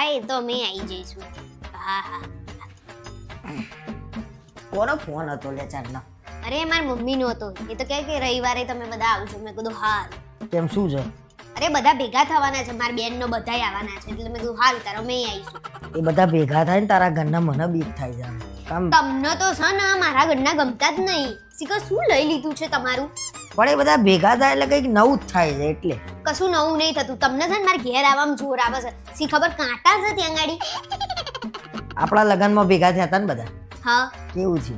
એ તો અમે આવી જઈશું હા હા કોનો ફોન હતો લે ચાલનો અરે મારી મમ્મીનો હતો. એ તો કહે કે રવિવારે તમે બધા આવજો. મેં કીધું હા કેમ શું છે? અરે બધા ભેગા થવાના છે. મારી બેનનો બધાય આવવાના છે. એટલે મેં કીધું હાલ તારો મેં આવીશું. એ બધા ભેગા થાય ને તારા ઘરના મને બીક થાય છે. કામ તમને તો છે ને મારા ઘરના ગમતા જ નહીં. શીખર શું લઈ લીધું છે તમારું? પણ એ બધા ભેગા થાય એટલે કંઈક નવું જ થાય છે એટલે. કશું નવું નહીં થતું. તમને છે ને મારા ઘેર આવવામાં જોર આવે છે. શી ખબર કાંટા છે ત્યાં ગાડી આપણા લગ્નમાં ભેગા થયા હતા ને બધા? હા. કેવું છે?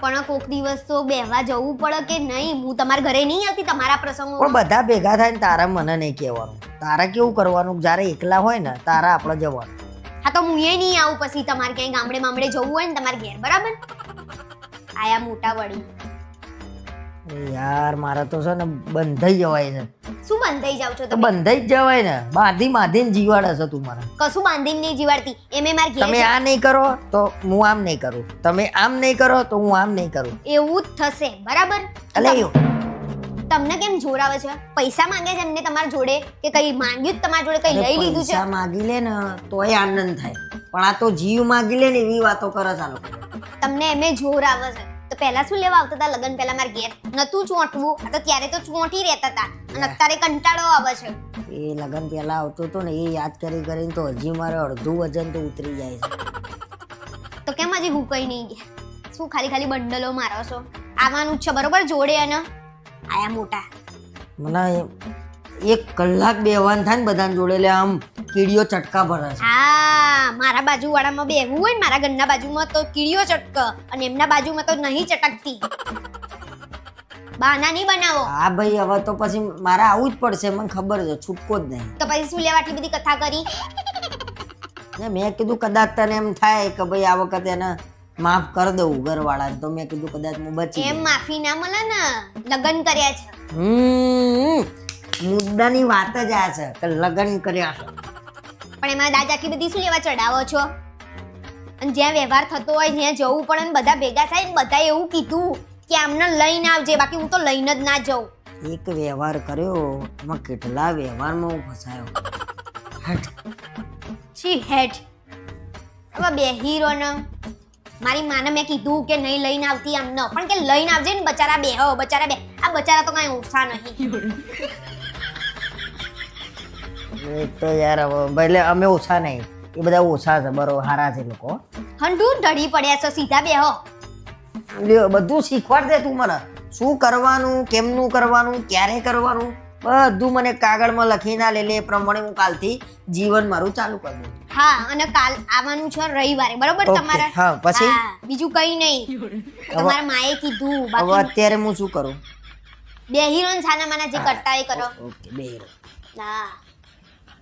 પણ કોક દિવસ તો બેહવા જવું પડે કે નહીં? હું તમારા ઘરે નહીં આવતી તમારા પણ બધા ભેગા થાય ને તારા મને નહીં કહેવાનું. તારા કેવું કરવાનું? જ્યારે એકલા હોય ને તારા આપણે જવાનું. હા તો હું એ નહીં આવું પછી તમારે ક્યાંય ગામડે મામડે જવું હોય ને તમારે ઘેર બરાબર? આયા મોટા વળી. યાર મારે તો છે ને બંધાઈ જવાય છે. શું બંધાઈ જાવ છો તો તમે? બંધાઈ જ જવાય ને. બાંધી બાંધીને જીવાડે છે તું મારા. કશું બાંધીને નહીં જીવાડતી. એમે મારે ઘેર તમે આ નહીં કરો તો હું આમ નહીં કરું. તમે આમ નહીં કરો તો હું આમ નહીં કરું. એવું જ થશે બરાબર? એટલે તમને કેમ જોર આવે છે? પૈસા માંગે છે એમને તમારા જોડે? કે કઈ માંગ્યું જ તમારા જોડે કઈ લઈ લીધું છે? પૈસા માંગી લે ને તોય આનંદ થાય. પણ આ તો જીવ માંગી લે ને એવી વાતો કરે છે આ લોકો. તમને એમે જોર આવે છે. તો પહેલા શું લેવા આવતા હતા લગન પહેલા મારા ઘેર નતું ચોંટવું. તો ત્યારે તો ચોંટી રહેતા હતા અને અત્યારે કંટાળો આવે છે. એ લગન પહેલા આવતો હતો ને એ યાદ કરી કરીને તો હજી મારે અડધું વજન તો ઉતરી જાય છે. તો કેમ હજી હું કઈ નહીં ગયા શું ખાલી ખાલી બંડલો મારો છો? આવવાનું જ છે બરોબર? જોડે અને આયા મોટા. મને એક કલાક બેવાન થાય ને બધાને જોડે એટલે આમ કીડીઓ ચટકા ભરે છે. હા મારા બાજુવાળામાં બેહવું હોય મારા ઘરના બાજુમાં તો કીડીઓ ચટક અને એમના બાજુમાં તો નહીં ચટકતી. બાના નહીં બનાવો. હા ભાઈ હવે તો પછી મારા આવું જ પડશે મને ખબર છે છૂટકો જ નહીં. તો પછી શું લેવા આટલી બધી કથા કરી? ને મેં કીધું કદાચ તને એમ થાય કે ભાઈ આ વખતે એને માફ કરી દઉં ઘરવાળા તો મેં કીધું કદાચ હું બચી એમ માફી ના મળે ને લગ્ન કર્યા છે. હમ. મુદ્દાની વાત જ આ છે કે લગ્ન કર્યા છે. પણ એમાં દાદા આટલી બધી શું લેવા ચડાવો છો? અને જ્યાં વ્યવહાર થતો હોય ત્યાં જવું પણ અને બધા ભેગા થાય ને બધા એવું કીધું કે આમને લઈને આવજે બાકી હું તો લઈને જ ના જાઉં. એક વ્યવહાર કર્યો એમાં કેટલા વ્યવહારમાં હું ફસાયો. હટ છી હેઠ. હવે બે હીરો ને. મારી માને મેં કીધું કે નહીં લઈને આવતી આમ ન પણ કે લઈને આવજે ને બચારા બે હો બચારા બે. આ બચારા તો કાંઈ ઓછા નહીં. એ તો યાર ભલે અમે ઓછા નહીં એ બધા ઓછા છે બરોબર હારા છે લોકો. હંડુ ઢળી પડ્યા છો સીધા બેહો લ્યો, બધું શીખવાડ દે તું મને. શું કરવાનું કેમનું કરવાનું ક્યારે કરવાનું બધું મને કાગળમાં લખીને લે લે એ પ્રમાણે હું કાલથી જીવન મારું ચાલુ કરી દઉં. હા અને કાલ આવવાનું છે રવિવારે બરોબર તમારા? હા, પછી? બીજું કઈ નહીં. તમારા માએ કીધું હવે અત્યારે હું શું કરું? બે હિરોન છાના માના જે કરતા એ કરો. ઓકે બે હીરો. હા.